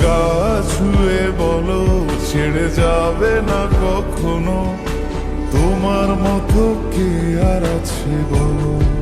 গা ছুঁয়ে বলো ছেড়ে যাবে না কখনো? তোমার মতো কে আর আছে বলো?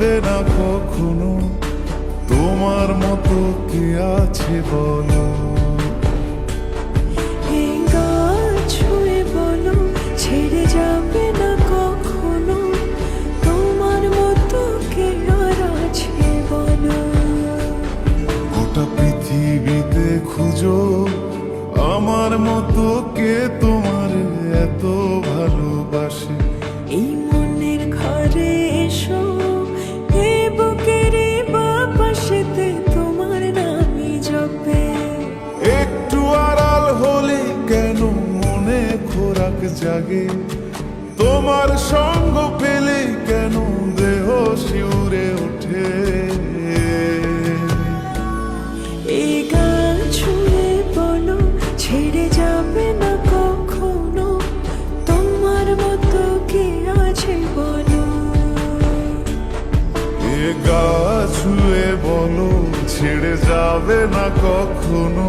যাবে না কখনো? তোমার মতো কে আছে বলো? খুঁজো আমার মতো কে তোমার এত ভালোবাসে? জাগে। তোমার সঙ্গ পেলে কেন দেহ শিউরে ওঠে? এই গান ছুঁয়ে বলো ছেড়ে যাবে না কখনো। তোমার মতো কে আছে বলো? এ গা ছুঁয়ে বলো ছেড়ে যাবে না কখনো।